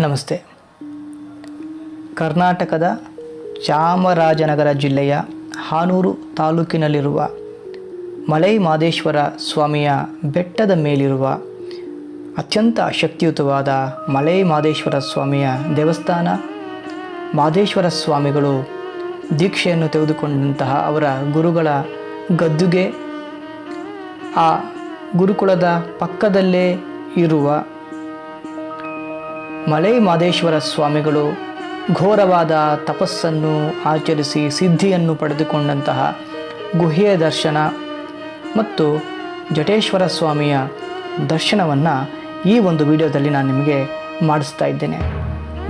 ನಮಸ್ತೆ. ಕರ್ನಾಟಕದ ಚಾಮರಾಜನಗರ ಜಿಲ್ಲೆಯ ಹಾನೂರು ತಾಲೂಕಿನಲ್ಲಿರುವ ಮಲೈ ಮಾದೇಶ್ವರ ಸ್ವಾಮಿಯ ಬೆಟ್ಟದ ಮೇಲಿರುವ ಅತ್ಯಂತ ಶಕ್ತಿಯುತವಾದ ಮಲೈ ಮಾದೇಶ್ವರ ಸ್ವಾಮಿಯ ದೇವಸ್ಥಾನ, ಮಾದೇಶ್ವರ ಸ್ವಾಮಿಗಳು ದೀಕ್ಷೆಯನ್ನು ತೆಗೆದುಕೊಂಡಂತಹ ಅವರ ಗುರುಗಳ ಗದ್ದುಗೆ, ಆ ಗುರುಕುಲದ ಪಕ್ಕದಲ್ಲೇ ಇರುವ ಮಲೈ ಮಾದೇಶ್ವರ ಸ್ವಾಮಿಗಳು ಘೋರವಾದ ತಪಸ್ಸನ್ನು ಆಚರಿಸಿ ಸಿದ್ಧಿಯನ್ನು ಪಡೆದುಕೊಂಡಂತಹ ಗುಹೆಯ ದರ್ಶನ ಮತ್ತು ಜಟೇಶ್ವರ ಸ್ವಾಮಿಯ ದರ್ಶನವನ್ನು ಈ ಒಂದು ವಿಡಿಯೋದಲ್ಲಿ ನಾನು ನಿಮಗೆ ಮಾಡಿಸ್ತಾ ಇದ್ದೇನೆ.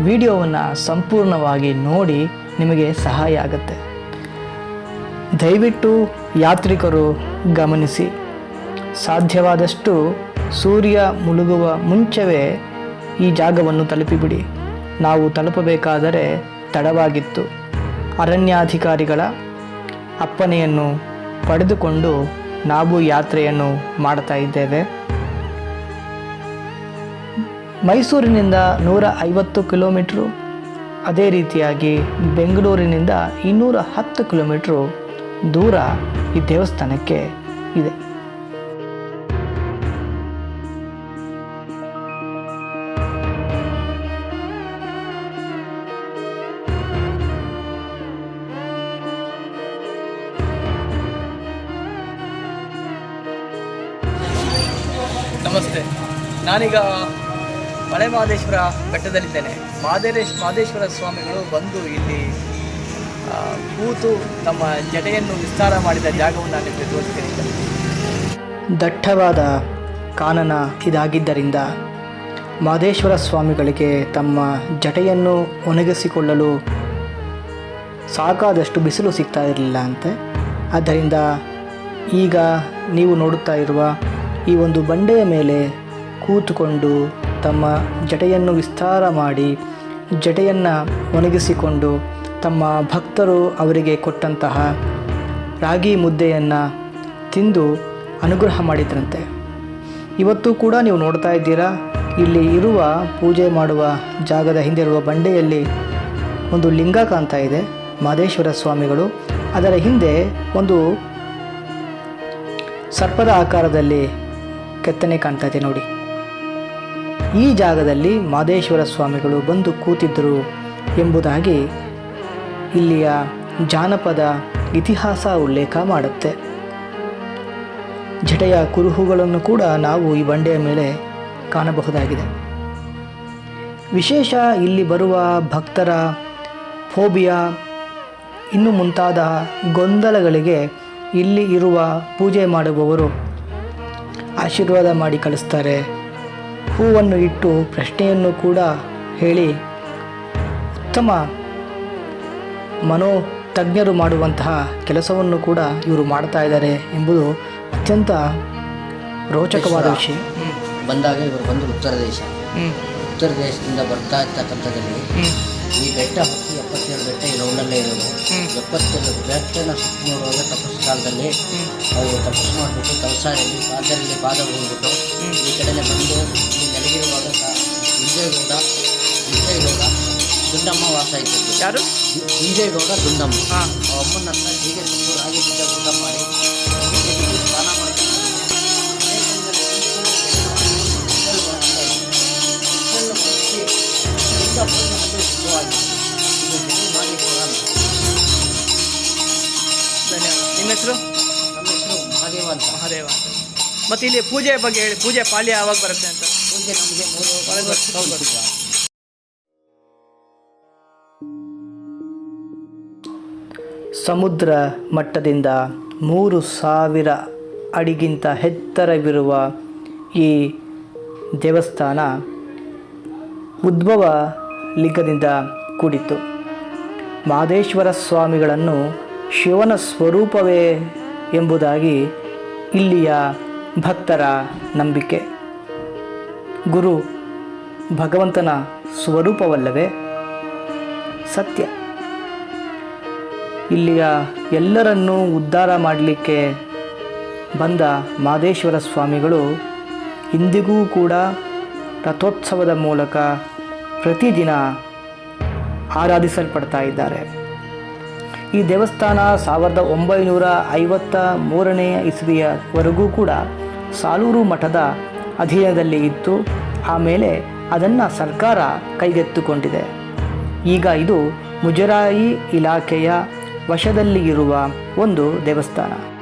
ವಿಡಿಯೋವನ್ನು ಸಂಪೂರ್ಣವಾಗಿ ನೋಡಿ ನಿಮಗೆ ಸಹಾಯ ಆಗುತ್ತೆ. ದಯವಿಟ್ಟು ಯಾತ್ರಿಕರು ಗಮನಿಸಿ. ಸಾಧ್ಯವಾದಷ್ಟು ಸೂರ್ಯ ಮುಳುಗುವ ಮುಂಚವೇ ಈ ಜಾಗವನ್ನು ತಲುಪಿಬಿಡಿ. ನಾವು ತಲುಪಬೇಕಾದರೆ ತಡವಾಗಿತ್ತು. ಅರಣ್ಯಾಧಿಕಾರಿಗಳ ಅಪ್ಪನೆಯನ್ನು ಪಡೆದುಕೊಂಡು ನಾವು ಯಾತ್ರೆಯನ್ನು ಮಾಡ್ತಾ ಇದ್ದೇವೆ. ಮೈಸೂರಿನಿಂದ ನೂರ ಐವತ್ತು ಕಿಲೋಮೀಟ್ರು, ಅದೇ ರೀತಿಯಾಗಿ ಬೆಂಗಳೂರಿನಿಂದ ಇನ್ನೂರ ಹತ್ತು ಕಿಲೋಮೀಟ್ರು ದೂರ ಈ ದೇವಸ್ಥಾನಕ್ಕೆ ಇದೆ. ನಮಸ್ತೆ. ನಾನೀಗ ಮಳೆ ಮಹದೇಶ್ವರ ಬೆಟ್ಟದಲ್ಲಿದ್ದೇನೆ. ಮಾದೇಶ್ ಮಾದೇಶ್ವರ ಸ್ವಾಮಿಗಳು ಬಂದು ಇಲ್ಲಿ ಕೂತು ತಮ್ಮ ಜಟೆಯನ್ನು ವಿಸ್ತಾರ ಮಾಡಿದ ಜಾಗವನ್ನು ನಾನು ನಿಮಗೆ ತೋರಿಸ್ತೀನಿ. ದಟ್ಟವಾದ ಕಾನನ ಇದಾಗಿದ್ದರಿಂದ ಮಾದೇಶ್ವರ ಸ್ವಾಮಿಗಳಿಗೆ ತಮ್ಮ ಜಟೆಯನ್ನು ಒಣಗಿಸಿಕೊಳ್ಳಲು ಸಾಕಾದಷ್ಟು ಬಿಸಿಲು ಸಿಗ್ತಾ ಇರಲಿಲ್ಲ ಅಂತೆ. ಆದ್ದರಿಂದ ಈಗ ನೀವು ನೋಡುತ್ತಾ ಇರುವ ಈ ಒಂದು ಬಂಡೆಯ ಮೇಲೆ ಕೂತುಕೊಂಡು ತಮ್ಮ ಜಟೆಯನ್ನು ವಿಸ್ತಾರ ಮಾಡಿ ಜಟೆಯನ್ನು ಒಣಗಿಸಿಕೊಂಡು ತಮ್ಮ ಭಕ್ತರು ಅವರಿಗೆ ಕೊಟ್ಟಂತಹ ರಾಗಿ ಮುದ್ದೆಯನ್ನು ತಿಂದು ಅನುಗ್ರಹ ಮಾಡಿದ್ರಂತೆ. ಇವತ್ತು ಕೂಡ ನೀವು ನೋಡ್ತಾ ಇದ್ದೀರಾ? ಇಲ್ಲಿ ಇರುವ ಪೂಜೆ ಮಾಡುವ ಜಾಗದ ಹಿಂದಿರುವ ಬಂಡೆಯಲ್ಲಿ ಒಂದು ಲಿಂಗ ಕಾಣ್ತಾ ಇದೆ, ಮಾದೇಶ್ವರ ಸ್ವಾಮಿಗಳು. ಅದರ ಹಿಂದೆ ಒಂದು ಸರ್ಪದ ಆಕಾರದಲ್ಲಿ ಕೆತ್ತನೆ ಕಾಣ್ತಾ ಇದೆ ನೋಡಿ. ಈ ಜಾಗದಲ್ಲಿ ಮಾದೇಶ್ವರ ಸ್ವಾಮಿಗಳು ಬಂದು ಕೂತಿದ್ದರು ಎಂಬುದಾಗಿ ಇಲ್ಲಿಯ ಜಾನಪದ ಇತಿಹಾಸ ಉಲ್ಲೇಖ ಮಾಡುತ್ತೆ. ಜಟೆಯ ಕುರುಹುಗಳನ್ನು ಕೂಡ ನಾವು ಈ ಬಂಡೆಯ ಮೇಲೆ ಕಾಣಬಹುದಾಗಿದೆ. ವಿಶೇಷ ಇಲ್ಲಿ ಬರುವ ಭಕ್ತರ ಫೋಬಿಯಾ, ಇನ್ನು ಮುಂತಾದ ಗೊಂದಲಗಳಿಗೆ ಇಲ್ಲಿ ಇರುವ ಪೂಜೆ ಮಾಡುವವರು ಆಶೀರ್ವಾದ ಮಾಡಿ ಕಳಿಸ್ತಾರೆ. ಹೂವನ್ನು ಇಟ್ಟು ಪ್ರಶ್ನೆಯನ್ನು ಕೂಡ ಹೇಳಿ ಉತ್ತಮ ಮನೋ ತಜ್ಞರು ಮಾಡುವಂತಹ ಕೆಲಸವನ್ನು ಕೂಡ ಇವರು ಮಾಡ್ತಾ ಇದ್ದಾರೆ ಎಂಬುದು ಅತ್ಯಂತ ರೋಚಕವಾದ ವಿಷಯ. ಬಂದಾಗ ಇವರು ಬಂದು ಉತ್ತರ ದೇಶ. ಉತ್ತರ ದೇಶದಿಂದ ಬರ್ತಾ ಇರ್ತಕ್ಕಂಥದ್ದಲ್ಲಿ ಈ ಬೆಟ್ಟ ಹತ್ತು ಎಪ್ಪತ್ತೇಳು ಬೆಟ್ಟ ಈ ರೌಂಡಲ್ಲೇ ಇರೋದು. ಎಪ್ಪತ್ತೇಳು ಬೆಟ್ಟನ ಸುತ್ತ ನೋಡುವಾಗ ತಪಸ್ಸು ಕಾಲದಲ್ಲಿ ಅವರು ತಪಸ್ಸು ಮಾಡಿಬಿಟ್ಟು ತಲಸಾಯಲ್ಲಿ ಪಾದದಲ್ಲಿ ಪಾದ ಹೋಗ್ಬಿಟ್ಟು ಈ ಕಡೆನೆ ಬಂದು ಈ ನೆಲಗಿರುವಾಗ ವಿಜಯಗೌಡ ವಿಜಯಗೌಡ ದುಂಡಮ್ಮ ವಾಸ ಇದ್ದದ್ದು. ಯಾರು? ವಿಜಯಗೌಡ ದುಂಡಮ್ಮ. ಅಮ್ಮನ ಹೀಗೆ ರಾಗಿ ಬಿದ್ದ ಮಾಡಿ ಧನ್ಯವಾದ ನಿಮ್ಮ ಹೆಸರು ಹೆಸರು ಮಹಾದೇವ ಮಹಾದೇವ ಮತ್ತು ಇಲ್ಲಿ ಪೂಜೆ ಬಗ್ಗೆ ಹೇಳಿ, ಪೂಜೆ ಪಾಲ್ಯ ಯಾವಾಗ ಬರುತ್ತೆ ಅಂತ ಪೂಜೆ ನಮಗೆ ಮೂರು ಒಳಗೆ ವರ್ಷ. ಸಮುದ್ರ ಮಟ್ಟದಿಂದ ಮೂರು ಸಾವಿರ ಅಡಿಗಿಂತ ಎತ್ತರವಿರುವ ಈ ದೇವಸ್ಥಾನ ಉದ್ಭವ ಲಿಂಗದಿಂದ ಕೂಡಿತ್ತು. ಮಾದೇಶ್ವರ ಸ್ವಾಮಿಗಳನ್ನು ಶಿವನ ಸ್ವರೂಪವೇ ಎಂಬುದಾಗಿ ಇಲ್ಲಿಯ ಭಕ್ತರ ನಂಬಿಕೆ. ಗುರು ಭಗವಂತನ ಸ್ವರೂಪವಲ್ಲವೇ? ಸತ್ಯ. ಇಲ್ಲಿಯ ಎಲ್ಲರನ್ನೂ ಉದ್ಧಾರ ಮಾಡಲಿಕ್ಕೆ ಬಂದ ಮಾದೇಶ್ವರ ಸ್ವಾಮಿಗಳು ಇಂದಿಗೂ ಕೂಡ ರಥೋತ್ಸವದ ಮೂಲಕ ಪ್ರತಿದಿನ ಆರಾಧಿಸಲ್ಪಡ್ತಾ ಇದ್ದಾರೆ. ಈ ದೇವಸ್ಥಾನ ಸಾವಿರದ ಒಂಬೈನೂರ ಐವತ್ತ ಮೂರನೆಯ ಇಸವಿಯವರೆಗೂ ಕೂಡ ಸಾಲೂರು ಮಠದ ಅಧೀನದಲ್ಲಿ ಇತ್ತು. ಆಮೇಲೆ ಅದನ್ನು ಸರ್ಕಾರ ಕೈಗೆತ್ತಿಕೊಂಡಿದೆ. ಈಗ ಇದು ಮುಜರಾಯಿ ಇಲಾಖೆಯ ವಶದಲ್ಲಿ ಇರುವ ಒಂದು ದೇವಸ್ಥಾನ.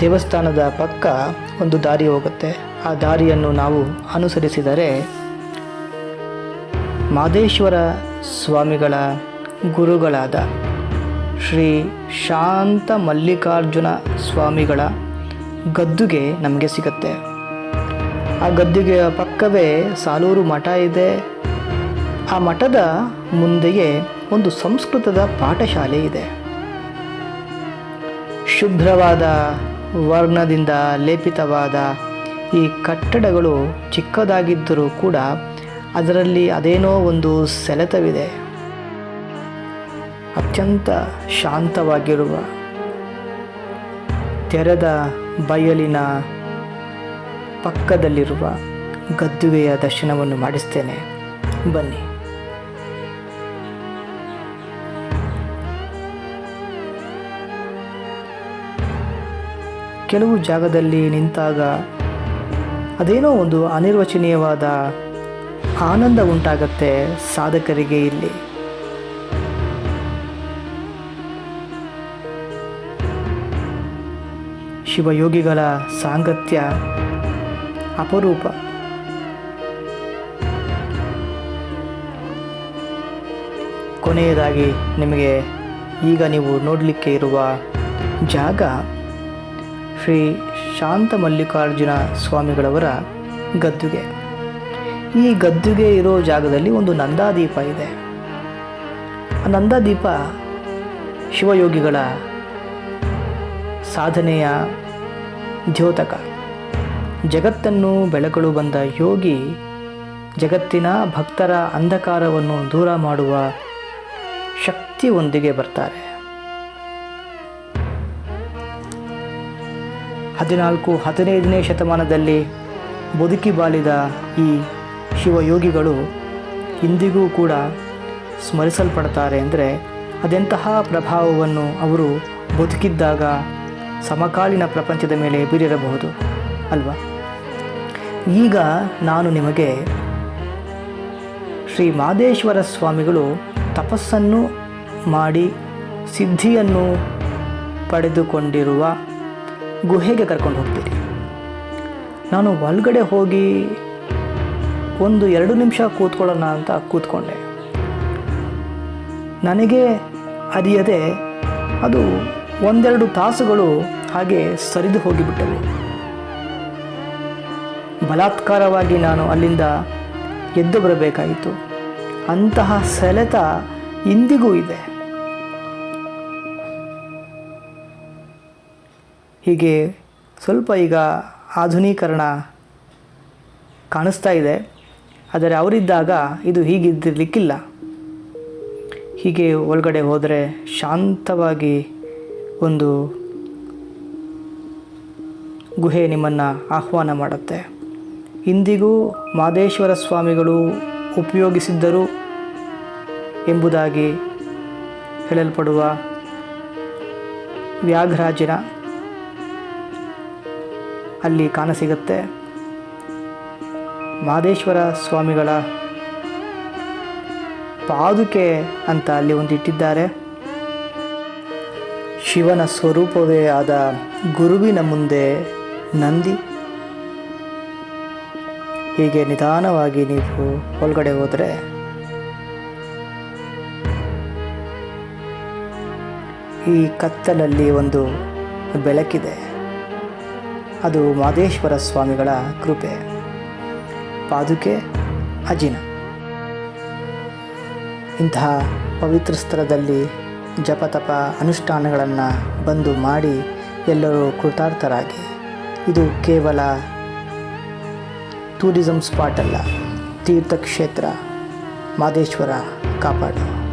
ದೇವಸ್ಥಾನದ ಪಕ್ಕ ಒಂದು ದಾರಿ ಹೋಗುತ್ತೆ. ಆ ದಾರಿಯನ್ನು ನಾವು ಅನುಸರಿಸಿದರೆ ಮಾದೇಶ್ವರ ಸ್ವಾಮಿಗಳ ಗುರುಗಳಾದ ಶ್ರೀ ಶಾಂತ ಮಲ್ಲಿಕಾರ್ಜುನ ಸ್ವಾಮಿಗಳ ಗದ್ದುಗೆ ನಮಗೆ ಸಿಗುತ್ತೆ. ಆ ಗದ್ದುಗೆಯ ಪಕ್ಕವೇ ಸಾಲೂರು ಮಠ ಇದೆ. ಆ ಮಠದ ಮುಂದೆಯೇ ಒಂದು ಸಂಸ್ಕೃತದ ಪಾಠಶಾಲೆ ಇದೆ. ಶುಭ್ರವಾದ ವರ್ಣದಿಂದ ಲೇಪಿತವಾದ ಈ ಕಟ್ಟಡಗಳು ಚಿಕ್ಕದಾಗಿದ್ದರೂ ಕೂಡ ಅದರಲ್ಲಿ ಅದೇನೋ ಒಂದು ಸೆಳೆತವಿದೆ. ಅತ್ಯಂತ ಶಾಂತವಾಗಿರುವ ತೆರೆದ ಬಯಲಿನ ಪಕ್ಕದಲ್ಲಿರುವ ಗದ್ದುಗೆಯ ದರ್ಶನವನ್ನು ಮಾಡಿಸ್ತೇನೆ. ಬನ್ನಿ. ಕೆಲವು ಜಾಗದಲ್ಲಿ ನಿಂತಾಗ ಅದೇನೋ ಒಂದು ಅನಿರ್ವಚನೀಯವಾದ ಆನಂದ ಉಂಟಾಗತ್ತೆ ಸಾಧಕರಿಗೆ ಇಲ್ಲಿ. ಶಿವಯೋಗಿಗಳ ಸಾಂಗತ್ಯ ಅಪರೂಪ. ಕೊನೆಯದಾಗಿ ನಿಮಗೆ ಈಗ ನೀವು ನೋಡಲಿಕ್ಕೆ ಇರುವ ಜಾಗ ಶ್ರೀ ಶಾಂತ ಮಲ್ಲಿಕಾರ್ಜುನ ಸ್ವಾಮಿಗಳವರ ಗದ್ದುಗೆ. ಈ ಗದ್ದುಗೆ ಇರೋ ಜಾಗದಲ್ಲಿ ಒಂದು ನಂದಾದೀಪ ಇದೆ. ಆ ನಂದಾದೀಪ ಶಿವಯೋಗಿಗಳ ಸಾಧನೆಯ ದ್ಯೋತಕ. ಜಗತ್ತನ್ನು ಬೆಳಕಲು ಬಂದ ಯೋಗಿ ಜಗತ್ತಿನ ಭಕ್ತರ ಅಂಧಕಾರವನ್ನು ದೂರ ಮಾಡುವ ಶಕ್ತಿಯೊಂದಿಗೆ ಬರ್ತಾರೆ. ಹದಿನಾಲ್ಕು, ಹದಿನೈದನೇ ಶತಮಾನದಲ್ಲಿ ಬದುಕಿ ಬಾಳಿದ ಈ ಶಿವಯೋಗಿಗಳು ಇಂದಿಗೂ ಕೂಡ ಸ್ಮರಿಸಲ್ಪಡ್ತಾರೆ ಅಂದರೆ ಅದೆಂತಹ ಪ್ರಭಾವವನ್ನು ಅವರು ಬದುಕಿದ್ದಾಗ ಸಮಕಾಲೀನ ಪ್ರಪಂಚದ ಮೇಲೆ ಬೀರಿರಬಹುದು ಅಲ್ವಾ? ಈಗ ನಾನು ನಿಮಗೆ ಶ್ರೀ ಮಾದೇಶ್ವರ ಸ್ವಾಮಿಗಳು ತಪಸ್ಸನ್ನು ಮಾಡಿ ಸಿದ್ಧಿಯನ್ನು ಪಡೆದುಕೊಂಡಿರುವ ಗುಹೆಗೆ ಕರ್ಕೊಂಡು ಹೋಗ್ತೀರಿ. ನಾನು ಒಳಗಡೆ ಹೋಗಿ ಒಂದು ಎರಡು ನಿಮಿಷ ಕೂತ್ಕೊಳ್ಳೋಣ ಅಂತ ಕೂತ್ಕೊಂಡೆ. ನನಗೆ ಅರಿಯದೆ ಅದು ಒಂದೆರಡು ತಾಸುಗಳು ಹಾಗೆ ಸರಿದು ಹೋಗಿಬಿಟ್ಟವು. ಬಲಾತ್ಕಾರವಾಗಿ ನಾನು ಅಲ್ಲಿಂದ ಎದ್ದು ಬರಬೇಕಾಯಿತು. ಅಂತಹ ಸೆಳೆತ ಇಂದಿಗೂ ಇದೆ. ಹೀಗೆ ಸ್ವಲ್ಪ ಈಗ ಆಧುನೀಕರಣ ಕಾಣಿಸ್ತಾ ಇದೆ. ಆದರೆ ಅವರಿದ್ದಾಗ ಇದು ಹೀಗಿದ್ದಿರಲಿಕ್ಕಿಲ್ಲ. ಹೀಗೆ ಒಳಗಡೆ ಹೋದರೆ ಶಾಂತವಾಗಿ ಒಂದು ಗುಹೆ ನಿಮ್ಮನ್ನು ಆಹ್ವಾನ ಮಾಡುತ್ತೆ. ಇಂದಿಗೂ ಮಾದೇಶ್ವರ ಸ್ವಾಮಿಗಳು ಉಪಯೋಗಿಸಿದ್ದರು ಎಂಬುದಾಗಿ ಹೇಳಲ್ಪಡುವ ವ್ಯಾಘ್ರಾಜಿನ ಅಲ್ಲಿ ಕಾಣಸಿಗುತ್ತೆ ಮಾದೇಶ್ವರ ಸ್ವಾಮಿಗಳ ಪಾದುಕೆ ಅಂತ ಅಲ್ಲಿ ಒಂದು ಇಟ್ಟಿದ್ದಾರೆ ಶಿವನ ಸ್ವರೂಪವೇ ಆದ ಗುರುವಿನ ಮುಂದೆ ನಂದಿ. ಹೀಗೆ ನಿಧಾನವಾಗಿ ನೀವು ಒಳಗಡೆ ಹೋದರೆ ಈ ಕತ್ತಲಲ್ಲಿ ಒಂದು ಬೆಳಕಿದೆ. ಅದು ಮಾದೇಶ್ವರ ಸ್ವಾಮಿಗಳ ಕೃಪೆ. ಪಾದುಕೆ ಅಜಿನ. ಇಂತಹ ಪವಿತ್ರ ಸ್ಥಳದಲ್ಲಿ ಜಪತಪ ಅನುಷ್ಠಾನಗಳನ್ನು ಬಂದು ಮಾಡಿ ಎಲ್ಲರೂ ಕೃತಾರ್ಥರಾಗಿ. ಇದು ಕೇವಲ ಟೂರಿಸಮ್ ಸ್ಪಾಟ್ ಅಲ್ಲ, ತೀರ್ಥಕ್ಷೇತ್ರ, ಮಾದೇಶ್ವರ ಕಾಪಾಡು.